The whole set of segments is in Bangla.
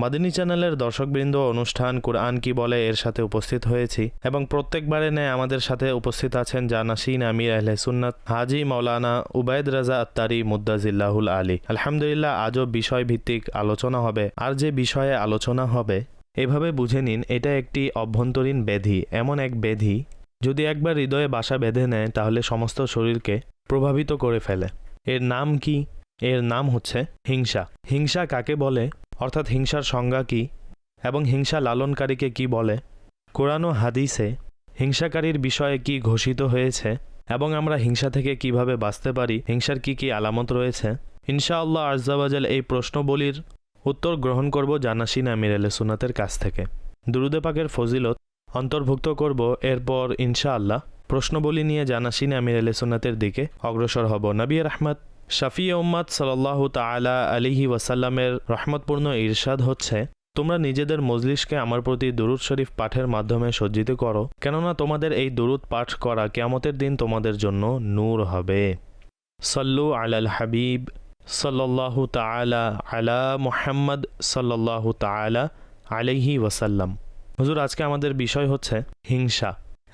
মাদিনী চ্যানেলের দর্শকবৃন্দ অনুষ্ঠান কোরআন কি বলে এর সাথে উপস্থিত হয়েছি এবং প্রত্যেকবারে ন্যায় আমাদের সাথে উপস্থিত আছেন জানাসিন আমির আহলে সুন্নাত, হাজি মৌলানা উবায়দ রাজা আত্তারি মুদ্দাজিল্লাহুল আলী। আলহামদুলিল্লাহ আজও বিষয় ভিত্তিক আলোচনা হবে। আর যে বিষয়ে আলোচনা হবে, এভাবে বুঝে নিন, এটা একটি অভ্যন্তরীণ ব্যাধি এমন এক ব্যাধি যদি একবার হৃদয়ে বাসা বেঁধে নেয়, তাহলে সমস্ত শরীরকে প্রভাবিত করে ফেলে। এর নাম কি? এর নাম হচ্ছে হিংসা। হিংসা কাকে বলে? অর্থাৎ হিংসার সংজ্ঞা কী এবং হিংসা লালনকারীকে কি বলে? কোরআন ও হাদিসে হিংসাকারীর বিষয়ে কি ঘোষিত হয়েছে এবং আমরা হিংসা থেকে কীভাবে বাঁচতে পারি? হিংসার কি কি আলামত রয়েছে? ইনশাআল্লাহ আজাবাজাল এই প্রশ্নবলীর উত্তর গ্রহণ করব জানাসিন আমির আলে সুনাতের কাছ থেকে। দুরুদে পাকের ফজিলত অন্তর্ভুক্ত করব, এরপর ইনশাআল্লাহ প্রশ্নবলী নিয়ে জানাসিন আমির আলে সুনাতের দিকে অগ্রসর হব। নবী রহমত শাফি উম্মাদ সাল্লাহ তালা আলিহি ওয়াসাল্লামের রহমতপূর্ণ ইরশাদ হচ্ছে, তোমরা নিজেদের মজলিসকে আমার প্রতি দুরুদ শরীফ পাঠের মাধ্যমে সজ্জিত করো, কেননা তোমাদের এই দুরুদ পাঠ করা কেয়ামতের দিন তোমাদের জন্য নূর হবে। সল্লু আলাল হাবিব সাল্লাল্লাহু তাআলা আলা মুহাম্মদ সাল্লাল্লাহু তাআলা আলাইহি ওয়াসাল্লাম। হুজুর, আজকে আমাদের বিষয় হচ্ছে হিংসা।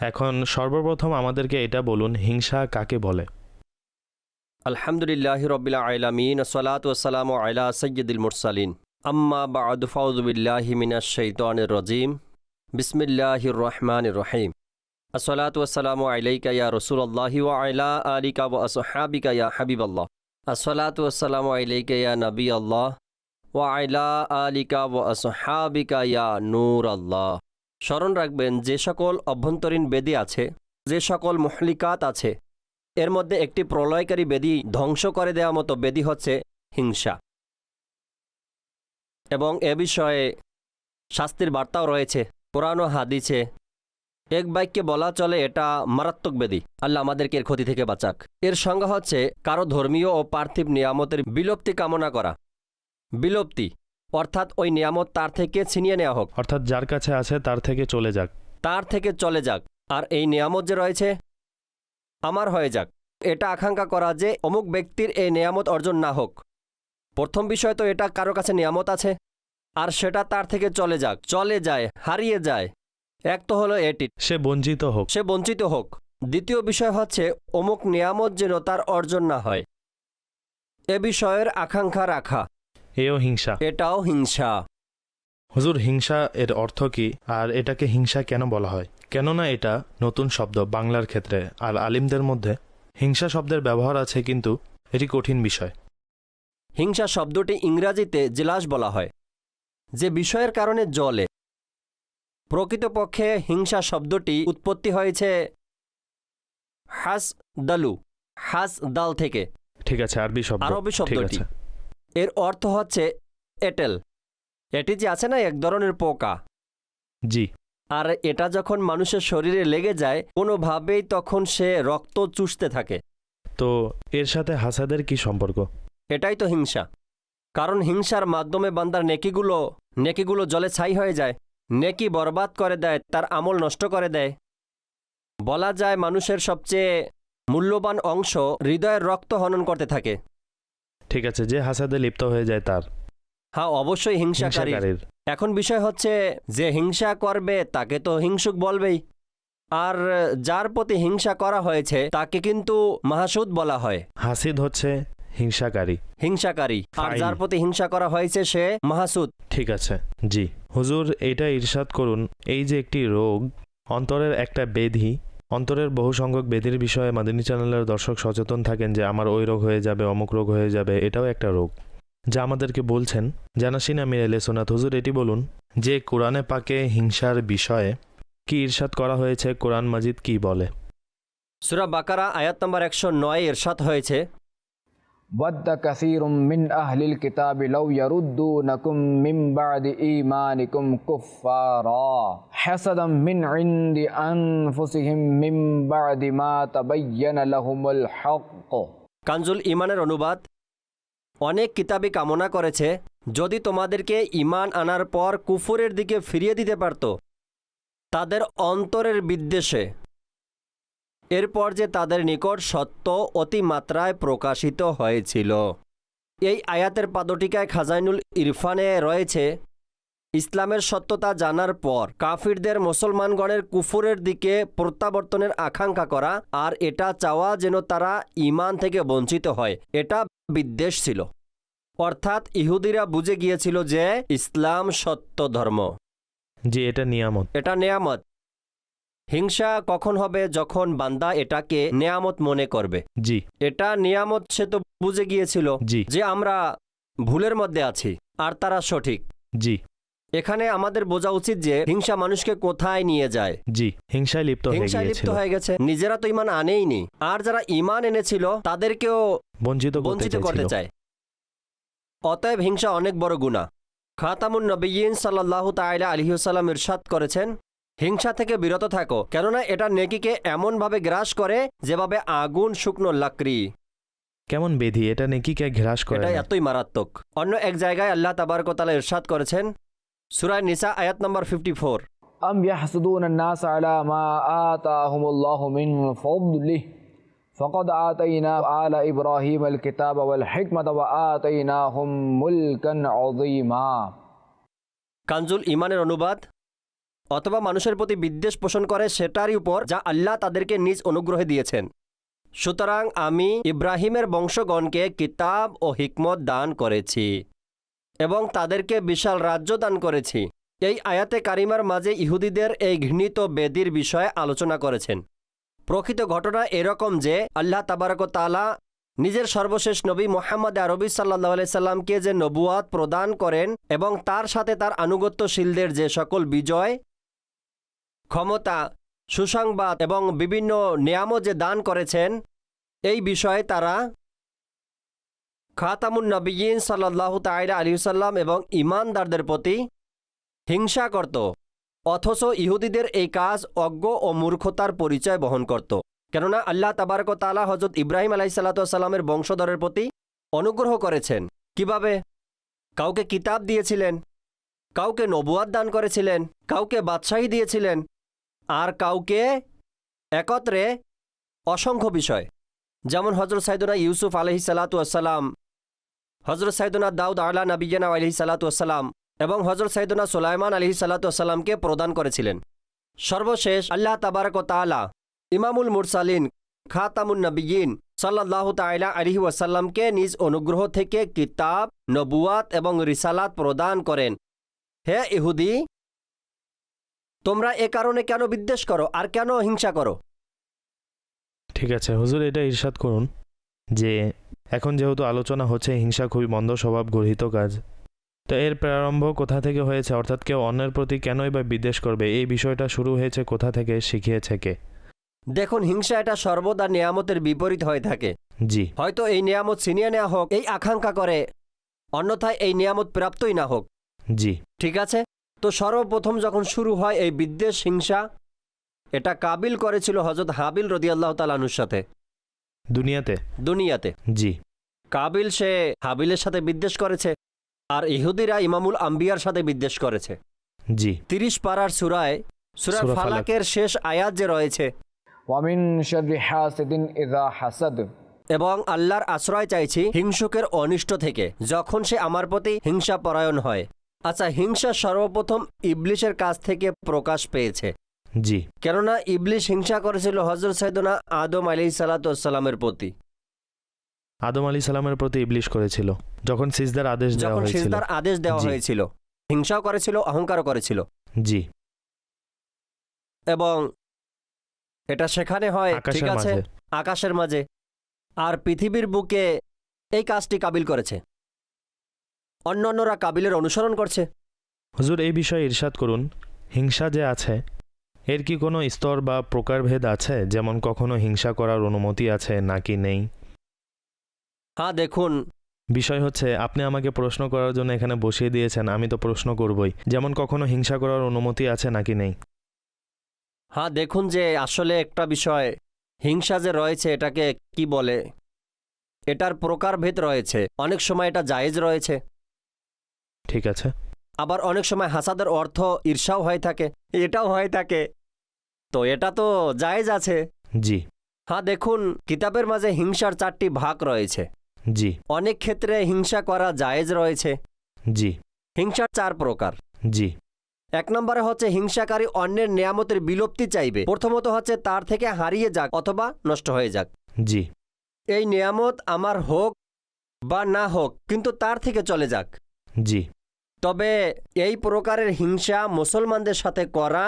এখন সর্বপ্রথম আমাদেরকে এটা বলুন, হিংসা কাকে বলে? আলহামদুলিল্লাহ রবিল আলামিন সলাত ওসালাম আলা সৈয়দুল মুরসালিন। আম্মা বাদ ফাউজুবিল্লাহি মিনাশ শাইতানির রাজিম। বিসমিল্লাহির রহমানির রহিম। আসসালাতু ওয়াসসালামু আলাইকা ইয়া রাসূলুল্লাহি ওয়া আলা আলিকা ওয়া আসহাবিকা ইয়া হাবিবাল্লাহ। আসসালাতু ওয়াসসালামু আলাইকা ইয়া নবী আল্লাহ ওয়া আলা আলিকা ওয়া আসহাবিকা ইয়া নূর আল্লাহ স্মরণ রাখবেন, যে সকল অভ্যন্তরীণ বেদি আছে, যে সকল মহলিকাত আছে এর মধ্যে একটি প্রলয়কারী বেদি ধ্বংস করে দেওয়া মতো বেদি হচ্ছে হিংসা। এবং এ বিষয়ে শাস্তির বার্তাও রয়েছে পুরানো হাদিছে এক বাইককে বলা চলে এটা মারাত্মক বেদি। আল্লাহ আমাদেরকে এর ক্ষতি থেকে বাঁচাক। এর সংজ্ঞা হচ্ছে কারও ধর্মীয় ও পার্থিব নিয়ামতের বিলুপ্তি কামনা করা। বিলুপ্তি অর্থাৎ ওই নিয়ামত তার থেকে ছিনিয়ে নেওয়া হোক। অর্থাৎ যার কাছে আছে তার থেকে চলে যাক। তার থেকে চলে যাক। আর এই নিয়ামত যে রয়েছে আমার হয়ে যাক। এটা আকাঙ্ক্ষা করা যে অমুক ব্যক্তির এই নিয়ামত অর্জন না হোক। প্রথম বিষয় তো এটা কারও কাছে নিয়ামত আছে। আর সেটা তার থেকে চলে যাক। চলে যায় হারিয়ে যায়। এক তো হলো এটি। সে বঞ্চিত হোক। সে বঞ্চিত হোক। দ্বিতীয় বিষয় হচ্ছে অমুক নিয়ামত যেন তার অর্জন না হয়। এ বিষয়ের আকাঙ্ক্ষা রাখা। এও হিংসা। এটাও হিংসা। হুজুর হিংসা এর অর্থ কি? আর এটাকে হিংসা কেন বলা হয়? কেননা এটা নতুন শব্দ বাংলার ক্ষেত্রে। আর আলিমদের মধ্যে হিংসা শব্দের ব্যবহার আছে কিন্তু এটি কঠিন বিষয়। হিংসা শব্দটি ইংরাজিতে জেলাস বলা হয় যে বিষয়ের কারণে জলে প্রকৃতপক্ষে হিংসা শব্দটি উৎপত্তি হয়েছে হাস দালু হাস দাল থেকে। ঠিক আছে আরবি শব্দ। আরবি শব্দটি। এর অর্থ হচ্ছে এটেল। এটি যে আছে না এক ধরনের পোকা। জি। আর এটা যখন মানুষের শরীরে লেগে যায় কোনোভাবেই তখন সে রক্ত চুষতে থাকে। তো এর সাথে হাসাদের কি সম্পর্ক? এটাই তো হিংসা। কারণ হিংসার মাধ্যমে বান্দার নেকিগুলো নেকিগুলো জলে ছাই হয়ে যায়। নেকি বরবাদ করে দেয় তার আমল নষ্ট করে দেয়। বলা যায় মানুষের সবচেয়ে মূল্যবান অংশ হৃদয়ের রক্ত হনন করতে থাকে। ঠিক আছে যে হাসাদে লিপ্ত হয়ে যায় তার। হ্যাঁ অবশ্যই হিংসাকারী হিংসাকারীর। এখন বিষয় হচ্ছে যে হিংসা করবে তাকে তো হিংসুক বলবেই। আর যার প্রতি হিংসা করা হয়েছে তাকে কিন্তু মাহাসুদ বলা হয়। হাসিদ হচ্ছে হিংসাকারী। হিংসাকারী। আর. যার প্রতি হিংসা করা হয়েছে সে মাহাসুদ ঠিক আছে জি। হুজুর এটা ইরশাদ করুন। এই যে একটি রোগ অন্তরের একটা বেধি অন্তরের বহু সংখ্যক বেধির বিষয়ে মাদিনী চ্যানেলের দর্শক সচেতন থাকেন যে আমার ওই রোগ হয়ে যাবে অমুক রোগ হয়ে যাবে এটাও একটা রোগ। যা আমাদেরকে বলছেন জানাসিন আমির এলে সোনাত হুজুর এটি বলুন যে কোরআনে পাকে হিংসার বিষয়ে কি ইরশাদ করা হয়েছে কোরআন মাজিদ কি বলে সুরা বাকারা আয়াত নম্বর একশো নয় এরশাদ হয়েছে ود كثير من أهل الكتاب لو يردونكم من بعد إيمانكم كفارا حسدا من عند أنفسهم من بعد ما تبين لهم الحق কাঞ্জুল ইমানের অনুবাদ অনেক কিতাবই কামনা করেছে, যদি তোমাদেরকে ইমান আনার পর কুফুরের দিকে ফিরিয়ে দিতে পারত। তাদের অন্তরের বিদ্বেষে। এরপর যে তাদের নিকট সত্য অতিমাত্রায় প্রকাশিত হয়েছিল। এই আয়াতের পাদটিকায় খাজাইনুল ইরফানে রয়েছে ইসলামের সত্যতা জানার পর কাফিরদের মুসলমানগণের কুফুরের দিকে প্রত্যাবর্তনের আকাঙ্ক্ষা করা আর এটা চাওয়া যেন তারা ইমান থেকে বঞ্চিত হয় এটা বিদ্বেষ ছিল। অর্থাৎ ইহুদিরা বুঝে গিয়েছিল যে ইসলাম সত্য ধর্ম। জি এটা নিয়ামত। এটা নেয়ামত। হিংসা কখন হবে যখন বান্দা এটাকে নেয়ামত মনে করবে? জি। এটা নিয়ামত সে তো বুঝে গিয়েছিল জি। যে আমরা ভুলের মধ্যে আছি আর তারা সঠিক। জি। এখানে আমাদের বোঝা উচিত যে হিংসা মানুষকে কোথায় নিয়ে যায়। জি হিংসায় লিপ্ত হয়ে হিংসায় লিপ্ত গিয়েছিল। হয়ে গেছে। নিজেরা তো ইমান আনেইনি। আর যারা ইমান এনেছিল তাদেরকেও বঞ্চিত করতে বঞ্চিত করতে চাইছিল। চায়। অতএব হিংসা অনেক বড় গুণা। খাতামুন নবীন সাল্লাহ তাইলা আলহিউসাল্লাম ইরশাদ করেছেন হিংসা থেকে বিরত থাকো কেননা এটা নেকিকে এমনভাবে গ্রাস করে যেভাবে আগুন শুকনো লাকড়ি। কেমন বেধি এটা নেকিকে ঘ্রাস করে এটা না। এতই মারাত্মক। অন্য এক জায়গায় আল্লাহ তাবারকতালা ইরশাদ করেছেন সুরায় নিসা আয়াত নম্বর ফিফটি ফোর أم يحسدون الناس على ما آتاهم الله من فضله فقد آتينا آل إبراهيم الكتاب والحكمة وآتيناهم ملكا عظيما কাঞ্জুল ইমানের অনুবাদ অথবা মানুষের প্রতি বিদ্বেষ পোষণ করে সেটারই উপর যা আল্লাহ তাদেরকে নিজ অনুগ্রহে দিয়েছেন সুতরাং আমি ইব্রাহিমের বংশগণকে কিতাব ও হিকমত দান করেছি এবং তাদেরকে বিশাল রাজ্য দান করেছি। এই আয়াতে কারিমার মাঝে ইহুদিদের এই ঘৃণিত বেদির বিষয়ে আলোচনা করেছেন। প্রকৃত ঘটনা এরকম যে, আল্লাহ তাবারক তালা নিজের সর্বশেষ নবী মোহাম্মদ আরবি সাল্লাহ সাল্লামকে যে নবুয়াত প্রদান করেন এবং তার সাথে তার আনুগত্যশীলদের যে সকল বিজয়, ক্ষমতা, সুসংবাদ এবং বিভিন্ন নিয়ামত যে দান করেছেন, এই বিষয়ে তারা খাতামুন নবীন সাল্লাহ তাইরা আলিউসাল্লাম এবং ইমানদারদের প্রতি হিংসা করত, অথচ ইহুদিদের এই কাজ অজ্ঞ ও মূর্খতার পরিচয় বহন করত। কেননা আল্লাহ তাবারক তালা হজরত ইব্রাহিম আলাইসাল্লাতামের বংশধরের প্রতি অনুগ্রহ করেছেন। কীভাবে? কাউকে কিতাব দিয়েছিলেন, কাউকে নবুয়াদ দান করেছিলেন, কাউকে বাদশাহী দিয়েছিলেন, আর কাউকে একত্রে অসংখ্য বিষয়। যেমন হজরত সাইদুনা ইউসুফ আলহি সালাতাম হজরত সাইদুনা দাউদ আলা নবীনা আলহি সালাতাম এবং হজরত সাইদুনা সোলাইমান আলহি সালাতামকে প্রদান করেছিলেন। সর্বশেষ আল্লাহ তাবারক তালা ইমামুল মুরসালিন খাতামুন নবীন সাল্লাহ তাইলা আলহি ওয়াসাল্লামকে নিজ অনুগ্রহ থেকে কিতাব, নবুয়াত এবং রিসালাত প্রদান করেন। হে ইহুদি, তোমরা এ কারণে কেন বিদ্বেষ করো আর কেন হিংসা করো? ঠিক আছে, হুজুর এটা ইরশাদ করুন যে এখন যেহেতু আলোচনা হচ্ছে হিংসা খুবই মন্দ স্বভাব গর্হিত কাজ। তো এর প্রারম্ভ কোথা থেকে হয়েছে? অর্থাৎ কেউ অন্যের প্রতি কেনই বা বিদ্বেষ করবে? এই বিষয়টা শুরু হয়েছে কোথা থেকে শিখিয়েছে কে? দেখুন হিংসা এটা সর্বদা নিয়ামতের বিপরীত হয়ে থাকে। জি। হয়তো এই নিয়ামত ছিনিয়ে নেওয়া হোক এই আকাঙ্ক্ষা করে অন্যথায় এই নিয়ামত প্রাপ্তই না হোক। জি। ঠিক আছে? তো সর্বপ্রথম যখন শুরু হয় এই বিদ্বেষ হিংসা এটা কাবিল করেছিল হজরত হাবিল রদিয়াল্লাহ তালানুর সাথে। দুনিয়াতে? দুনিয়াতে। জি। কাবিল সে হাবিলের সাথে বিদ্বেষ করেছে আর ইহুদিরা ইমামুল আম্বিয়ার সাথে বিদ্বেষ করেছে। জি। তিরিশ পাড়ার সুরায় সুরা ফালাকের শেষ আয়াত যে রয়েছে। এবং আল্লাহর আশ্রয় চাইছি হিংসুকের অনিষ্ট থেকে যখন সে আমার প্রতি হিংসা পরায়ণ হয়। আচ্ছা হিংসা সর্বপ্রথম ইবলিশের কাছ থেকে প্রকাশ পেয়েছে। জি। কেননা ইবলিশ হিংসা করেছিল হজরত সাইদনা আদম আলি সালাতামের প্রতি। আদম আলী সালামের প্রতি ইবলিশ করেছিল যখন সিজদার আদেশ দেওয়া যখন হয়েছিল। সিজদার আদেশ দেওয়া জি। হয়েছিল হিংসাও করেছিল অহংকারও করেছিল। জি। এবং এটা সেখানে হয় ঠিক আকাশের আছে? মাঝে। আকাশের মাঝে। আর পৃথিবীর বুকে এই কাজটি কাবিল করেছে। অন্যান্যরা কাবিলের অনুসরণ করছে। হুজুর এই বিষয়ে ইরশাদ করুন। হিংসা যে আছে এর কি কোনো স্তর বা প্রকারভেদ আছে? যেমন কখনো হিংসা করার অনুমতি আছে নাকি নেই? হ্যাঁ দেখুন। বিষয় হচ্ছে আপনি আমাকে প্রশ্ন করার জন্য এখানে বসিয়ে দিয়েছেন আমি তো প্রশ্ন করবই। যেমন কখনো হিংসা করার অনুমতি আছে নাকি নেই? হ্যাঁ দেখুন যে আসলে একটা বিষয় হিংসা যে রয়েছে এটাকে কি বলে? এটার প্রকারভেদ রয়েছে। অনেক সময় এটা জায়েজ রয়েছে। ঠিক আছে। আবার অনেক সময় হাসাদের অর্থ ঈর্ষাও হয়ে থাকে এটাও হয়ে থাকে। তো এটা তো জায়েজ আছে। জি। হ্যাঁ দেখুন কিতাবের মাঝে হিংসার চারটি ভাগ রয়েছে। জি। অনেক ক্ষেত্রে হিংসা করা জায়েজ রয়েছে। জি। হিংসার চার প্রকার। জি। এক নম্বরে হচ্ছে হিংসাকারী অন্যের নিয়ামতের বিলুপ্তি চাইবে। প্রথমত হচ্ছে তার থেকে হারিয়ে যাক অথবা নষ্ট হয়ে যাক। জি। এই নিয়ামত আমার হোক বা না হোক কিন্তু তার থেকে চলে যাক। জি। তবে এই প্রকারের হিংসা মুসলমানদের সাথে করা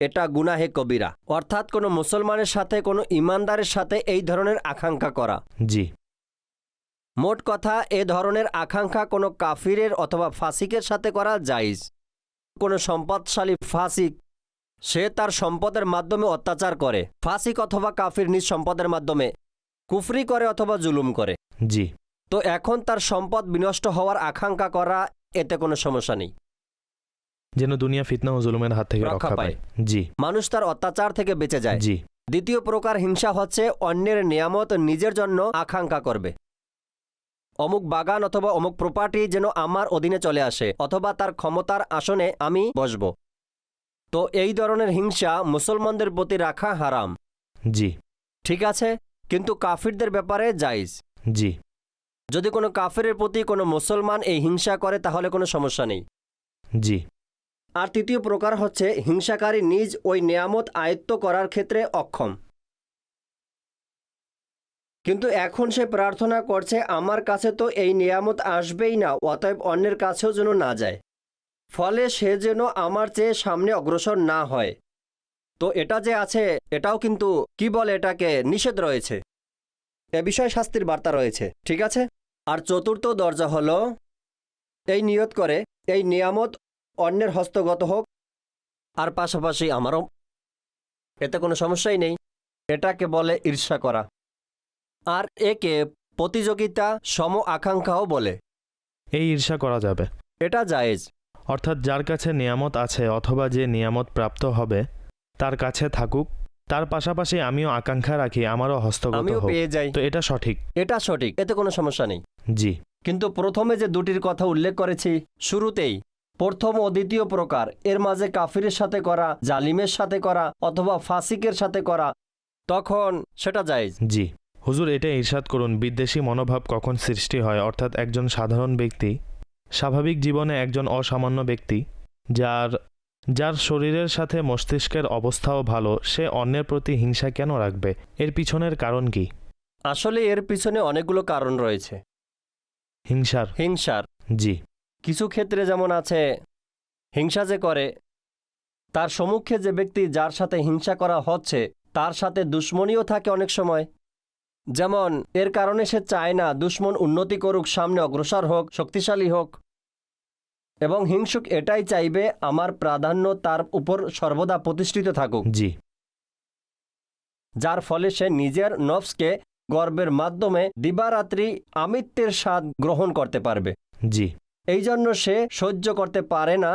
এটা গুনাহে কবিরা। অর্থাৎ কোনো মুসলমানের সাথে কোনো ইমানদারের সাথে এই ধরনের আকাঙ্ক্ষা করা। জি। মোট কথা এ ধরনের আকাঙ্ক্ষা কোনো কাফিরের অথবা ফাসিকের সাথে করা জাইজ কোনো সম্পদশালী ফাসিক সে তার সম্পদের মাধ্যমে অত্যাচার করে। ফাসিক অথবা কাফির নিজ সম্পদের মাধ্যমে কুফরি করে অথবা জুলুম করে। জি। তো এখন তার সম্পদ বিনষ্ট হওয়ার আকাঙ্ক্ষা করা এতে কোনো সমস্যা নেই। যেন দুনিয়া ফিতনা ও জুলুমের হাত থেকে রক্ষা পায়। জি। মানুষ তার অত্যাচার থেকে বেঁচে যায়। জি। দ্বিতীয় প্রকার হিংসা হচ্ছে অন্যের নিয়ামত নিজের জন্য আকাঙ্ক্ষা করবে। অমুক বাগান অথবা অমুক প্রপার্টি যেন আমার অধীনে চলে আসে অথবা তার ক্ষমতার আসনে আমি বসব। তো এই ধরনের হিংসা মুসলমানদের প্রতি রাখা হারাম। জি। ঠিক আছে? কিন্তু কাফিরদের ব্যাপারে জাইজ জি। যদি কোনো কাফিরের প্রতি কোনো মুসলমান এই হিংসা করে তাহলে কোনো সমস্যা নেই। জি। আর তৃতীয় প্রকার হচ্ছে হিংসাকারী নিজ ওই নিয়ামত আয়ত্ত করার ক্ষেত্রে অক্ষম। কিন্তু এখন সে প্রার্থনা করছে আমার কাছে তো এই নিয়ামত আসবেই না অতএব অন্যের কাছেও যেন না যায়। ফলে সে যেন আমার চেয়ে সামনে অগ্রসর না হয়। তো এটা যে আছে এটাও কিন্তু কি বলে এটাকে নিষেধ রয়েছে। এ বিষয়ে শাস্তির বার্তা রয়েছে ঠিক আছে? আর চতুর্থ দরজা হলো এই নিয়ত করে এই নিয়ামত অন্যের হস্তগত হোক। আর পাশাপাশি আমারও এতে কোনো সমস্যাই নেই। এটাকে বলে ঈর্ষা করা। আর একে প্রতিযোগিতা সম আকাঙ্ক্ষাও বলে। এই ঈর্ষা করা যাবে। এটা জায়েজ। অর্থাৎ যার কাছে নিয়ামত আছে অথবা যে নিয়ামত প্রাপ্ত হবে তার কাছে থাকুক। তার পাশাপাশি আমিও আকাঙ্ক্ষা রাখি আমারও হস্তগত আমিও হোক। পেয়ে যাই। তো এটা সঠিক। এটা সঠিক এতে কোনো সমস্যা নেই। জি। কিন্তু প্রথমে যে দুটির কথা উল্লেখ করেছি শুরুতেই প্রথম ও দ্বিতীয় প্রকার এর মাঝে কাফিরের সাথে করা জালিমের সাথে করা অথবা ফাসিকের সাথে করা তখন সেটা জায়েজ। জি। হুজুর এটা ঈর্ষাদ করুন বিদ্বেষী মনোভাব কখন সৃষ্টি হয়? অর্থাৎ একজন সাধারণ ব্যক্তি স্বাভাবিক জীবনে একজন অসামান্য ব্যক্তি যার যার শরীরের সাথে মস্তিষ্কের অবস্থাও ভালো সে অন্যের প্রতি হিংসা কেন রাখবে? এর পিছনের কারণ কি? আসলে এর পিছনে অনেকগুলো কারণ রয়েছে। হিংসার? হিংসার। জি। কিছু ক্ষেত্রে যেমন আছে হিংসা যে করে তার সম্মুখে যে ব্যক্তি যার সাথে হিংসা করা হচ্ছে তার সাথে দুশ্মনীও থাকে অনেক সময়। যেমন এর কারণে সে চায় না দুশ্মন উন্নতি করুক সামনে অগ্রসর হোক শক্তিশালী হোক। এবং হিংসুক এটাই চাইবে আমার প্রাধান্য তার উপর সর্বদা প্রতিষ্ঠিত থাকুক। জি। যার ফলে সে নিজের নফসকে গর্বের মাধ্যমে দিবারাত্রি আমিত্বের স্বাদ গ্রহণ করতে পারবে। জি। এই জন্য সে সহ্য করতে পারে না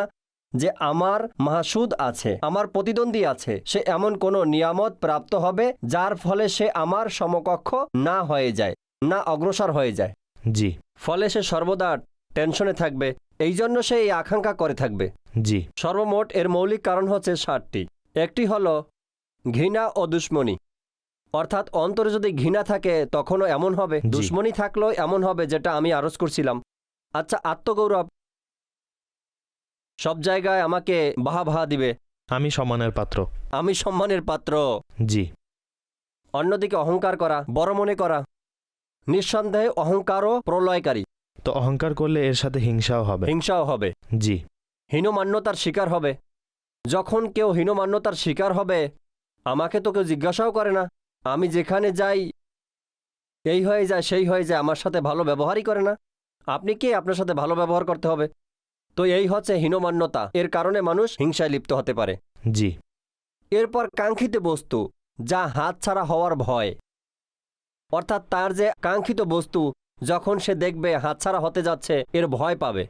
যে আমার মাহসুদ আছে আমার প্রতিদ্বন্দ্বী আছে সে এমন কোনো নিয়ামত প্রাপ্ত হবে যার ফলে সে আমার সমকক্ষ না হয়ে যায় না অগ্রসর হয়ে যায়। জি। ফলে সে সর্বদা টেনশনে থাকবে। এই জন্য সে এই আকাঙ্ক্ষা করে থাকবে। জি। সর্বমোট এর মৌলিক কারণ হচ্ছে সাতটি একটি হল ঘৃণা ও দুশ্মনী। অর্থাৎ অন্তরে যদি ঘৃণা থাকে তখনও এমন হবে। দুশ্মনী থাকলেও এমন হবে যেটা আমি আরজ করছিলাম। আচ্ছা আত্মগৌরব। সব জায়গায় আমাকে বাহা বাহা দিবে। আমি সম্মানের পাত্র। আমি সম্মানের পাত্র। জি। অন্যদিকে অহংকার করা বড় মনে করা। নিঃসন্দেহে অহংকারও প্রলয়কারী। তো অহংকার করলে এর সাথে হিংসাও হবে। হিংসাও হবে। জি। হীনমান্যতার শিকার হবে। যখন কেউ হীনমান্যতার শিকার হবে আমাকে তো কেউ জিজ্ঞাসাও করে না। আমি যেখানে যাই এই হয়ে যায় সেই হয়ে যায় আমার সাথে ভালো ব্যবহারই করে না। আপনি কে? আপনার সাথে ভালো ব্যবহার করতে হবে। তো এই হচ্ছে হীনমান্যতা। এর কারণে মানুষ হিংসায় লিপ্ত হতে পারে। জি। এরপর কাঙ্ক্ষিত বস্তু যা হাত ছাড়া হওয়ার ভয়। অর্থাৎ তার যে কাঙ্ক্ষিত বস্তু যখন সে দেখবে হাতছাড়া হতে যাচ্ছে, এর ভয় পাবে।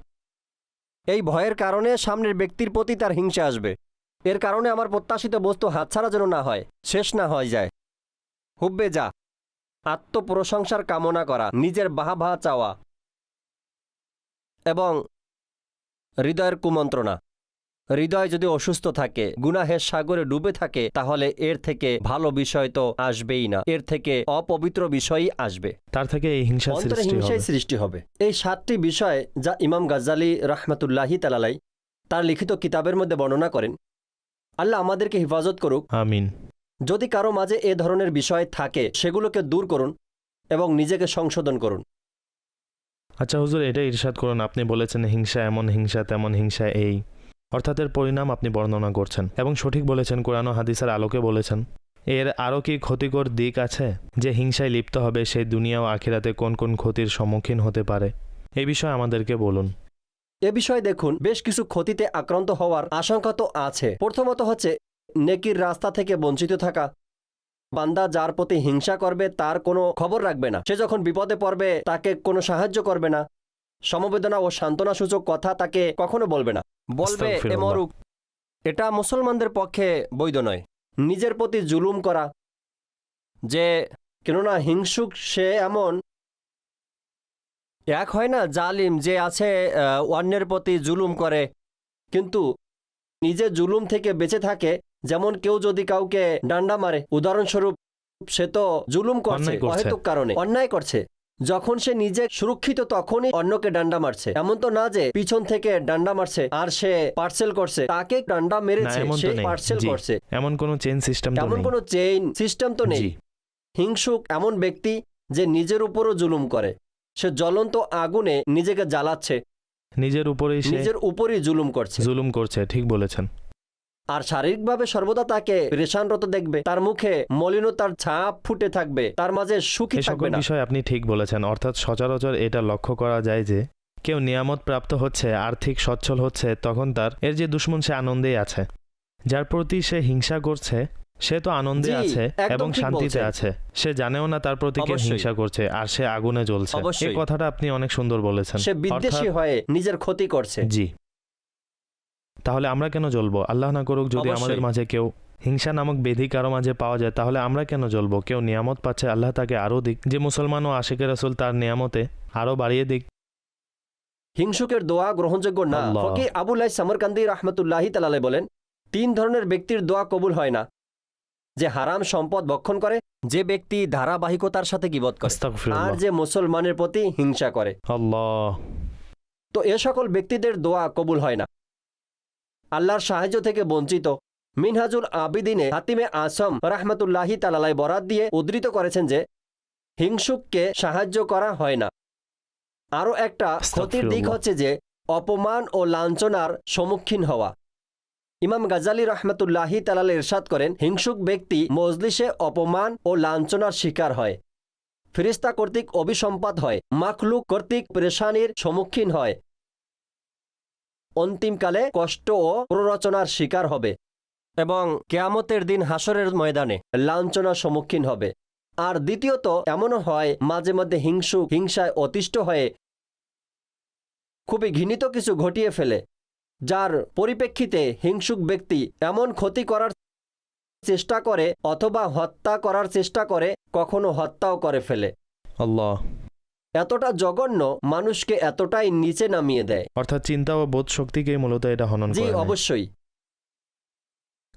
এই ভয়ের কারণে সামনের ব্যক্তির প্রতি তার হিংসা আসবে। এর কারণে আমার প্রত্যাশিত বস্তু হাতছাড়া যেন না হয়, শেষ না হয়ে যায়। হুব্বে যা। আত্মপ্রশংসার কামনা করা, নিজের বাহা চাওয়া। এবং হৃদয়ের কুমন্ত্রণা। হৃদয় যদি অসুস্থ থাকে গুনাহের সাগরে ডুবে থাকে তাহলে এর থেকে ভালো বিষয় তো আসবেই না। এর থেকে অপবিত্র বিষয়ই আসবে। তার থেকে এই হিংসা হিংসাই সৃষ্টি হবে। এই সাতটি বিষয় যা ইমাম গাজ্জালি রাহমাতুল্লাহি তালালাই তার লিখিত কিতাবের মধ্যে বর্ণনা করেন। আল্লাহ আমাদেরকে হেফাজত করুক। আমিন। যদি কারও মাঝে এ ধরনের বিষয় থাকে সেগুলোকে দূর করুন এবং নিজেকে সংশোধন করুন। আচ্ছা হুজুর এটা ইরশাদ করুন। আপনি বলেছেন হিংসা এমন হিংসা তেমন হিংসা এই। অর্থাৎ এর পরিণাম আপনি বর্ণনা করছেন এবং সঠিক বলেছেন, কোরআন হাদিসের আলোকে বলেছেন। এর আরও কি ক্ষতিকর দিক আছে যে হিংসায় লিপ্ত হবে সেই দুনিয়া ও আখিরাতে কোন কোন ক্ষতির সম্মুখীন হতে পারে? এ বিষয়ে আমাদেরকে বলুন। এ বিষয়ে দেখুন, বেশ কিছু ক্ষতিতে আক্রান্ত হওয়ার আশঙ্কা তো আছে। প্রথমত হচ্ছে, নেকির রাস্তা থেকে বঞ্চিত থাকা। বান্দা যার প্রতি হিংসা করবে তার কোনো খবর রাখবে না। সে যখন বিপদে পড়বে, তাকে কোনো সাহায্য করবে না। সমবেদনা ও সান্ত্বনা সূচক কথা তাকে কখনো বলবে না। বলবে এ মরুক এটা মুসলমানদের পক্ষে বৈধ নয়। নিজের প্রতি জুলুম করা। যে কেননা হিংসুক সে এমন। এক হয় না জালিম যে আছে অন্যের প্রতি জুলুম করে। কিন্তু নিজে জুলুম থেকে বেঁচে থাকে যেমন কেউ যদি কাউকে ডান্ডা মারে। উদাহরণস্বরূপ সে তো জুলুম করছে করছে। অহেতুক কারণে। অন্যায় করছে। যখন সে নিজে সুরক্ষিত তখনই অন্যকে ডান্ডা মারছে। এমন তো না যে পিছন থেকে ডান্ডা মারছে আর সে পার্সেল করছে। তাকে ডান্ডা মেরেছে এমন সে নেই। পার্সেল জি। করছে। এমন কোনো চেন সিস্টেম তো এমন নেই। কোনো চেইন সিস্টেম তো নেই। জি। হিংসুক এমন ব্যক্তি যে নিজের উপরও জুলুম করে। সে জ্বলন্ত আগুনে নিজেকে জ্বালাচ্ছে। নিজের উপরেই সে নিজের উপরই জুলুম করছে। জুলুম করছে ঠিক বলেছেন। আর শারীরিকভাবে সর্বদা তাকে রেশানরত দেখবে। তার মুখে মলিনতার ছাপ ফুটে থাকবে। তার মাঝে সুখী সকল থাকবে না। বিষয় আপনি ঠিক বলেছেন অর্থাৎ সচরাচর এটা লক্ষ্য করা যায় যে কেউ নিয়ামত প্রাপ্ত হচ্ছে আর্থিক সচ্ছল হচ্ছে তখন তার এর যে দুশ্মন সে আনন্দেই আছে। যার প্রতি সে হিংসা করছে সে তো আনন্দে জি, আছে একদম এবং ঠিক শান্তিতে বলছেন। আছে। সে জানেও না তার প্রতি কে অবশ্যই। হিংসা করছে আর সে আগুনে জ্বলছে। অবশ্যই। এই কথাটা আপনি অনেক সুন্দর বলেছেন। সে বিদ্বেষী অর্থাৎ- হয়ে নিজের ক্ষতি করছে। জি। তাহলে আমরা কেন জ্বলবো? আল্লাহ না করুক যদি আমাদের মাঝে কেউ হিংসা নামক বেধি কারও মাঝে পাওয়া যায় তাহলে আমরা কেন জ্বলবো? কেউ নিয়ামত পাচ্ছে আল্লাহ তাকে আরও দিক। যে মুসলমান ও আশেকের রসুল তার নিয়ামতে আরও বাড়িয়ে দিক। হিংসুকের দোয়া গ্রহণযোগ্য না। ফকির আবুল্লাহ সামরকান্দি রহমতুল্লাহি তালালে বলেন তিন ধরনের ব্যক্তির দোয়া কবুল হয় না। যে হারাম সম্পদ ভক্ষণ করে যে ব্যক্তি ধারাবাহিকতার সাথে গিবত করে। আর যে মুসলমানের প্রতি হিংসা করে। তো এ সকল ব্যক্তিদের দোয়া কবুল হয় না। আল্লাহর সাহায্য থেকে বঞ্চিত। মিনহাজুল আবিদিনে হাতিমে আসম রাহমাতুল্লাহি তালালাই বরাত দিয়ে উদ্ধৃত করেছেন যে হিংসুককে সাহায্য করা হয় না। আরও একটা ক্ষতির দিক হচ্ছে যে অপমান ও লাঞ্ছনার সম্মুখীন হওয়া। ইমাম গাজালি রহমতুল্লাহি তালাল ইরশাদ করেন হিংসুক ব্যক্তি মজলিসে অপমান ও লাঞ্ছনার শিকার হয়। ফিরিস্তা কর্তৃক অভিসম্পাদ হয় মাখলুক কর্তৃক পরেশানির সম্মুখীন হয়। অন্তিমকালে কষ্ট ও প্ররোচনার শিকার হবে এবং কেয়ামতের দিন হাসরের ময়দানে লাঞ্ছনার সম্মুখীন হবে। আর দ্বিতীয়ত, এমনও হয়, মাঝে মধ্যে হিংসুক হিংসায় অতিষ্ঠ হয়ে খুবই ঘৃণিত কিছু ঘটিয়ে ফেলে, যার পরিপ্রেক্ষিতে হিংসুক ব্যক্তি এমন ক্ষতি করার চেষ্টা করে অথবা হত্যা করার চেষ্টা করে, কখনো হত্যাও করে ফেলে। আল্লাহ। এতটা জঘন্য মানুষকে এতটাই নিচে নামিয়ে দেয়। অর্থাৎ চিন্তা ও বোধ শক্তিকে মূলত এটা হনন জি করে নেয়। অবশ্যই।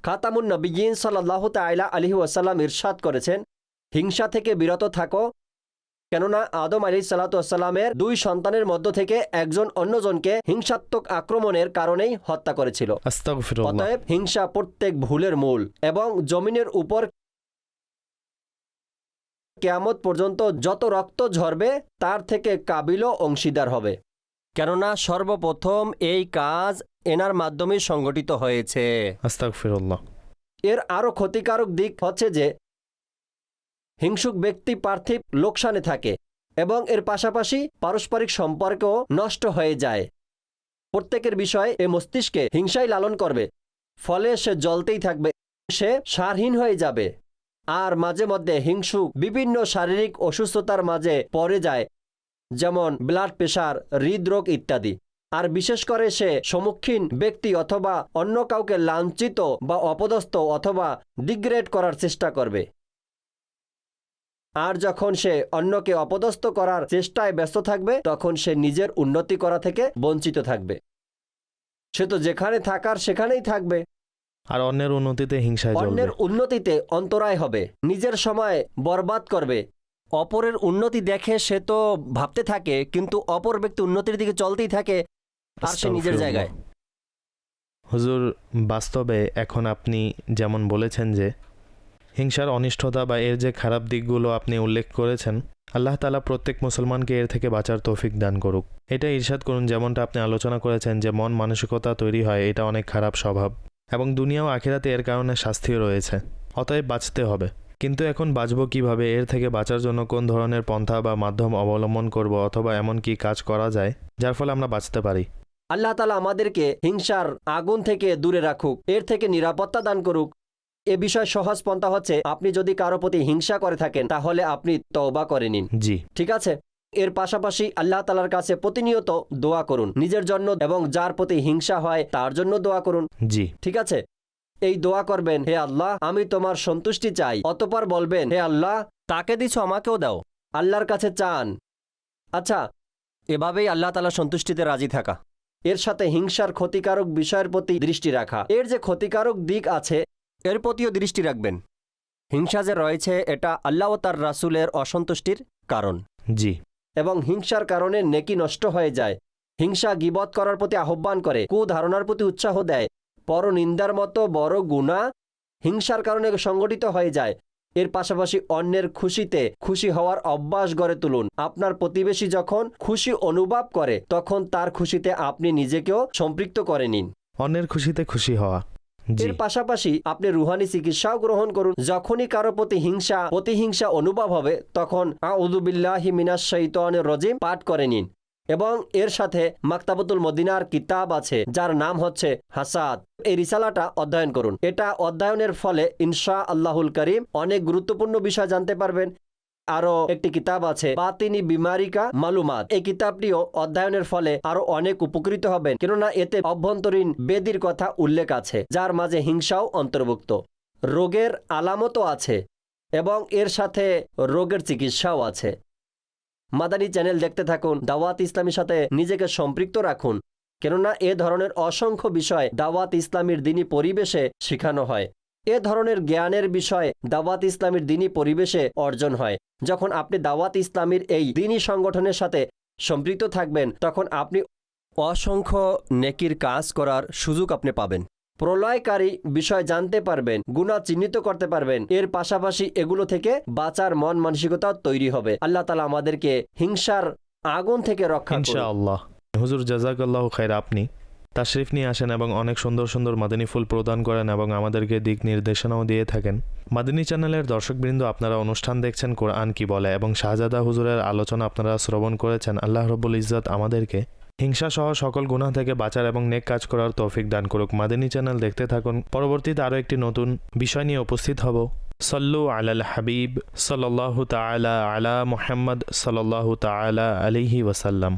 খাতামুন নবীন সাল্লাহ তাইলা আলহি ওয়াসাল্লাম ইরশাদ করেছেন হিংসা থেকে বিরত থাকো। কেননা আদম আলী সাল্লাতামের দুই সন্তানের মধ্য থেকে একজন অন্যজনকে হিংসাত্মক আক্রমণের কারণেই হত্যা করেছিল। আস্তাগফিরুল্লাহ। অতএব হিংসা প্রত্যেক ভুলের মূল এবং জমিনের উপর কেয়ামত পর্যন্ত যত রক্ত ঝরবে তার থেকে কাবিলও অংশীদার হবে। কেননা সর্বপ্রথম এই কাজ এনার মাধ্যমে সংগঠিত হয়েছে। এর আরও ক্ষতিকারক দিক হচ্ছে যে হিংসুক ব্যক্তি পার্থিব লোকসানে থাকে এবং এর পাশাপাশি পারস্পরিক সম্পর্কও নষ্ট হয়ে যায়। প্রত্যেকের বিষয়ে এ মস্তিষ্কে হিংসাই লালন করবে ফলে সে জ্বলতেই থাকবে সে সারহীন হয়ে যাবে। আর মাঝে মধ্যে হিংসুক বিভিন্ন শারীরিক অসুস্থতার মাঝে পড়ে যায়, যেমন ব্লাড প্রেশার হৃদরোগ ইত্যাদি। আর বিশেষ করে সে সম্মুখীন ব্যক্তি অথবা অন্য কাউকে লাঞ্ছিত বা অপদস্থ অথবা ডিগ্রেড করার চেষ্টা করবে। আর যখন সে অন্যকে অপদস্থ করার চেষ্টায় ব্যস্ত থাকবে, তখন সে নিজের উন্নতি করা থেকে বঞ্চিত থাকবে। সে তো যেখানে থাকার সেখানেই থাকবে। আর অন্যের উন্নতিতে হিংসায় জ্বলবে। অন্যের উন্নতিতে অন্তরায় হবে। নিজের সময় বরবাদ করবে। অপরের উন্নতি দেখে সে তো ভাবতে থাকে কিন্তু অপর ব্যক্তি উন্নতির দিকে চলতেই থাকে আর সে নিজের আস্তাগফিরুল্লাহ। জায়গায়। হুজুর বাস্তবে এখন আপনি যেমন বলেছেন যে হিংসার অনিষ্টতা বা এর যে খারাপ দিকগুলো আপনি উল্লেখ করেছেন আল্লাহ তালা প্রত্যেক মুসলমানকে এর থেকে বাঁচার তৌফিক দান করুক। এটা ঈর্ষাদ করুন যেমনটা আপনি আলোচনা করেছেন যে মন মানসিকতা তৈরি হয় এটা অনেক খারাপ স্বভাব। এবং দুনিয়া ও আখিরাতে এর কারণে শাস্তিও রয়েছে। অতএব বাঁচতে হবে। কিন্তু এখন বাঁচবো কীভাবে? এর থেকে বাঁচার জন্য কোন ধরনের পন্থা বা মাধ্যম অবলম্বন করব অথবা এমন কি কাজ করা যায় যার ফলে আমরা বাঁচতে পারি? আল্লাহ তালা আমাদেরকে হিংসার আগুন থেকে দূরে রাখুক এর থেকে নিরাপত্তা দান করুক। এ বিষয়ে সহজ পন্থা হচ্ছে আপনি যদি কারও প্রতি হিংসা করে থাকেন তাহলে আপনি তওবা করে নিন। জি। ঠিক আছে? এর পাশাপাশি আল্লাহ তালার কাছে প্রতিনিয়ত দোয়া করুন। নিজের জন্য এবং যার প্রতি হিংসা হয় তার জন্য দোয়া করুন। জি। ঠিক আছে? এই দোয়া করবেন হে আল্লাহ আমি তোমার সন্তুষ্টি চাই। অতপর বলবেন হে আল্লাহ তাকে দিছো আমাকেও দাও। আল্লাহর কাছে চান। আচ্ছা এভাবেই আল্লাহ তালা সন্তুষ্টিতে রাজি থাকা। এর সাথে হিংসার ক্ষতিকারক বিষয়ের প্রতি দৃষ্টি রাখা। এর যে ক্ষতিকারক দিক আছে এর প্রতিও দৃষ্টি রাখবেন। হিংসা যে রয়েছে এটা আল্লাহ ও তার রাসুলের অসন্তুষ্টির কারণ। জি। এবং হিংসার কারণে নেকি নষ্ট হয়ে যায়। হিংসা গিবত করার প্রতি আহ্বান করে, কুধারণার প্রতি উৎসাহ দেয়। পরনিন্দার মতো বড় গুণা হিংসার কারণে সংগঠিত হয়ে যায়। এর পাশাপাশি অন্যের খুশিতে খুশি হওয়ার অভ্যাস গড়ে তুলুন। আপনার প্রতিবেশী যখন খুশি অনুভব করে, তখন তার খুশিতে আপনি নিজেকেও সম্পৃক্ত করে নিন। অন্যের খুশিতে খুশি হওয়া। এর পাশাপাশি আপনি রুহানি চিকিৎসাও গ্রহণ করুন। যখনই কারও প্রতি হিংসা প্রতিহিংসা অনুভব হবে, তখন আউদুবিল্লাহি মিনাস শৈতানির রজিম পাঠ করে নিন। এবং এর সাথে মাকতাবতুল মদিনার কিতাব আছে, যার নাম হচ্ছে হাসাদ। এই রিসালাটা অধ্যয়ন করুন। এটা অধ্যয়নের ফলে ইনশা আল্লাহুল করিম অনেক গুরুত্বপূর্ণ বিষয় জানতে পারবেন। আরও একটি কিতাব আছে, বাতিনি বিমারিকা মালুমাত। এই কিতাবটিও অধ্যয়নের ফলে আরও অনেক উপকৃত হবেন, কেননা এতে অভ্যন্তরীণ বেদির কথা উল্লেখ আছে, যার মাঝে হিংসাও অন্তর্ভুক্ত। রোগের আলামতও আছে, এবং এর সাথে রোগের চিকিৎসাও আছে। মাদানী চ্যানেল দেখতে থাকুন, দাওয়াত ইসলামীর সাথে নিজেকে সম্পৃক্ত রাখুন, কেননা এ ধরনের অসংখ্য বিষয় দাওয়াত ইসলামীর দিনী পরিবেশে শেখানো হয়। এ ধরনের জ্ঞানের বিষয় দাওয়াত ইসলামীর দিনী পরিবেশে অর্জন হয়। যখন আপনি দাওয়াত ইসলামীর এই দিনী সংগঠনের সাথে সম্পৃক্ত থাকবেন, তখন আপনি অসংখ্য নেকির কাজ করার সুযোগ আপনি পাবেন। প্রলয়কারী বিষয় জানতে পারবেন গুণা চিহ্নিত করতে পারবেন, এর পাশাপাশি এগুলো থেকে বাঁচার মন মানসিকতা তৈরি হবে। আল্লাহ তালা আমাদেরকে হিংসার আগুন থেকে রক্ষা হুজুর জাজাকাল্লাহ খাইর আপনি তাশরিফ নিয়ে আসেন এবং অনেক সুন্দর সুন্দর মাদিনী ফুল প্রদান করেন এবং আমাদেরকে দিক নির্দেশনাও দিয়ে থাকেন। মাদিনী চ্যানেলের দর্শকবৃন্দ, আপনারা অনুষ্ঠান দেখছেন কোরআন কি বলে এবং শাহজাদা হুজুরের আলোচনা আপনারা শ্রবণ করেছেন। আল্লাহ রব্বুল ইজ্জত আমাদেরকে হিংসা সহ সকল গুনাহ থেকে বাঁচার এবং নেক কাজ করার তৌফিক দান করুক। মাদিনী চ্যানেল দেখতে থাকুন। পরবর্তীতে আরও একটি নতুন বিষয় নিয়ে উপস্থিত হব। সল্লু আলাল হাবিব সাল্লাল্লাহু তাআলা আলা মুহাম্মদ সাল্লাল্লাহু তাআলা আলাইহি ওয়াসাল্লাম।